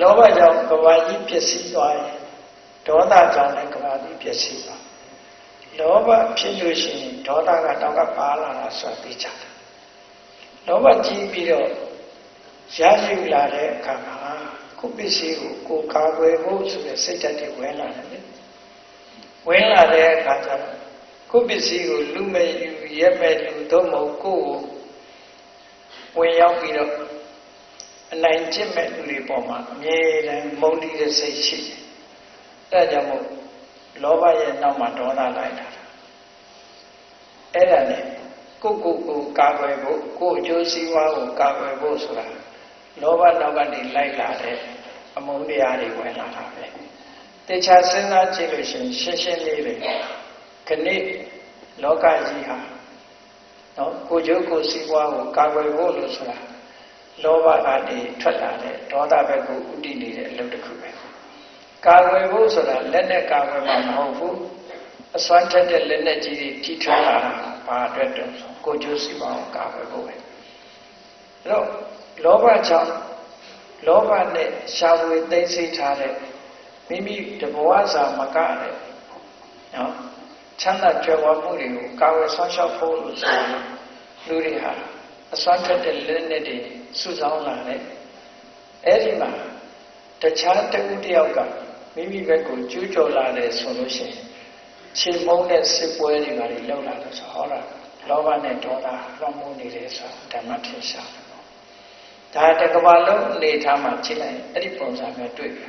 လောဘကြောင့်ကဘာကြီးပျက်စီးသွားရင်ဒေါသကြောင့်လည်းကဘာကြီးပျက်စီးသွားလောဘဖြစ်လို့ရှိရင်ဒေါသကတောင်ကပါလာတာဆိုတာသိကြတယ်လောဘကြီးပြီးတော့ရရှိလာတဲ့အခါမှာကိုယ်ပစ္စည်းကိုကိုယ်ကာကွယ်ဖို့ဆိုတဲ့စိတ်ဓာတ်တွေဝင်လာတယ်လေဝင်လာတဲ့အခါကျတော့ကိုယ်ပစ္စည်းကိုလူမဲ့ယူရက်မဲ့လူသို့မဟုတ်ကိုယ်ကိုဝင်ရောက်ပြီးတော့ အနိုင်ကျင့်မဲ့လူတွေပေါ်မှာအမြဲတမ်းမုန်းတီးတဲ့စိတ်ရှိတယ်။အဲဒါကြောင့်မို့လောဘရဲ့နောက်မှာဒေါသလိုက်တာ။အဲ့ဒါနဲ့ကိုယ့်ကိုယ်ကိုကာကွယ်ဖို့ကိုယ့်အကျိုးစီးပွားကိုကာကွယ်ဖို့ဆိုတာလောဘနောက်ကနေလိုက်လာတဲ့အမုန်းတရားတွေဝင်လာတာပဲ။တေချာစဉ်းစားကြည့်လို့ရှိရင်ရှင်းရှင်းလေးပဲ။ခဏိလောကကြီးဟာနော်ကိုကျိုးကိုစီးပွားကိုကာကွယ်ဖို့လို့ဆိုတာ လောဘကနေထွက်လာတဲ့ဒေါသဘက်ကိုဥတည်နေတဲ့အလုပ်တစ်ခုပဲကာကွယ်ဖို့ဆိုတာလက်နဲ့ကာကွယ်မှာမဟုတ်ဘူးအစွမ်းထက်တဲ့လက်နဲ့ကြီးတွေထိထွားလာတာဘာအတွက်တုံးကိုကျိုးစီးပွားကိုကာကွယ်ဖို့ပဲအဲ့တော့လောဘကြောင့်လောဘနဲ့ရှားဝေသိသိထားတဲ့မိမိတဘဝစာမကတဲ့နော်ချမ်းသာကြွယ်ဝမှုတွေကိုကာဝယ်ဆောင်းရှောက်ဖို့လို့ဆိုရင်လူတွေဟာ အစွမ်းထက်တဲ့လက်နဲ့တွေစုဆောင်းလာတယ်အဲ့ဒီမှာတခြားတဦးတယောက်ကမိမိဘက်ကိုကျူးကျော်လာတယ်ဆိုလို့ရှိရင်ချိန်မုန်းတဲ့စစ်ပွဲတွေပါလေလောက်လာတယ်ဆိုဟောတာလောဘနဲ့ဒေါသလွှမ်းမိုးနေတယ်ဆိုတာဓမ္မထင်ရှားတယ်ပေါ့ဒါတကဘာလုံးအနေထားမှာကြည့်လိုက်အဲ့ဒီပုံစံမျိုးတွေ့ပြီ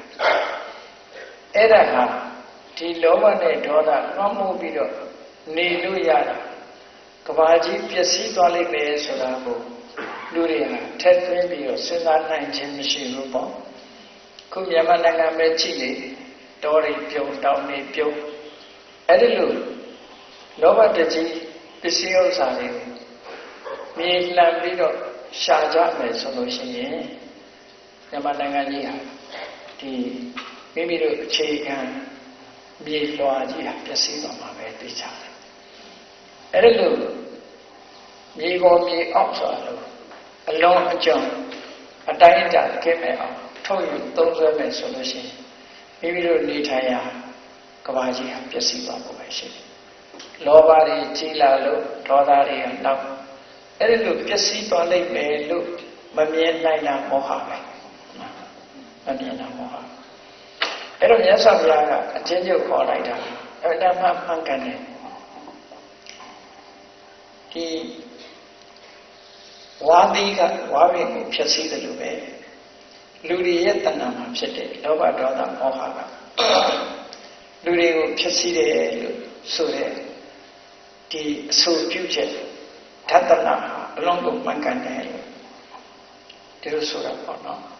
အဲ့ဒါဟာဒီလောဘနဲ့ဒေါသလွှမ်းမိုးပြီးတော့နေလို့ရတာ ကဘာကြီးပျက်စီးသွားလိမ့်မယ်ဆိုတာကိုလူတွေဟာထက်သွင်းပြီးတော့စဉ်းစားနိုင်ခြင်းမရှိဘူးပေါ့ခုမြန်မာနိုင်ငံပဲကြည့်လေတော်ရီပြုံတောင်းနေပြုံအဲ့ဒီလိုလောဘတကြီးပစ္စည်းဥစ္စာတွေကိုမြေလှန်ပြီးတော့ရှာကြမယ်ဆိုလို့ရှိရင်မြန်မာနိုင်ငံကြီးဟာဒီမိမိတို့အခြေခံမြေလွှာကြီးဟာပျက်စီးသွားမှာပဲသိချတယ် အဲ့ဒီလိုမြေပေါ်မြေအောက်ဆိုတာလို့အလုံးအကျုံအတိုင်းအတာကင်းမဲ့အောင်ထုတ်ယူသုံးစွဲမယ်ဆိုလို့ရှိရင်မိမိတို့နေထိုင်ရာကဘာကြီးဟာပျက်စီးသွားဖို့ပဲရှိတယ်။လောဘတွေကြီးလာလို့ဒေါသတွေကနောက်အဲ့ဒီလိုပျက်စီးသွားလိမ့်မယ်လို့မမြင်နိုင်တာမောဟပဲ။မမြင်တာမောဟ။အဲ့တော့မြတ်စွာဘုရားကအချင်းချင်းခေါ်လိုက်တာအဲ့ဒါမှမှန်ကန်တယ်။ ဒီဝါသီကဝါပင်ကိုဖြစ်စည်းတယ်လို့ပဲလူတွေရဲ့တဏ္ဍာမှာဖြစ်တဲ့လောဘဒေါသမောဟကလူတွေကိုဖြစ်စည်းတယ်လို့ဆိုတဲ့ဒီအဆိုပြုချက်ဓာတနာအလုံးကိုမှန်ကန်တယ်လို့ဒီလိုဆိုတာပေါ့နော်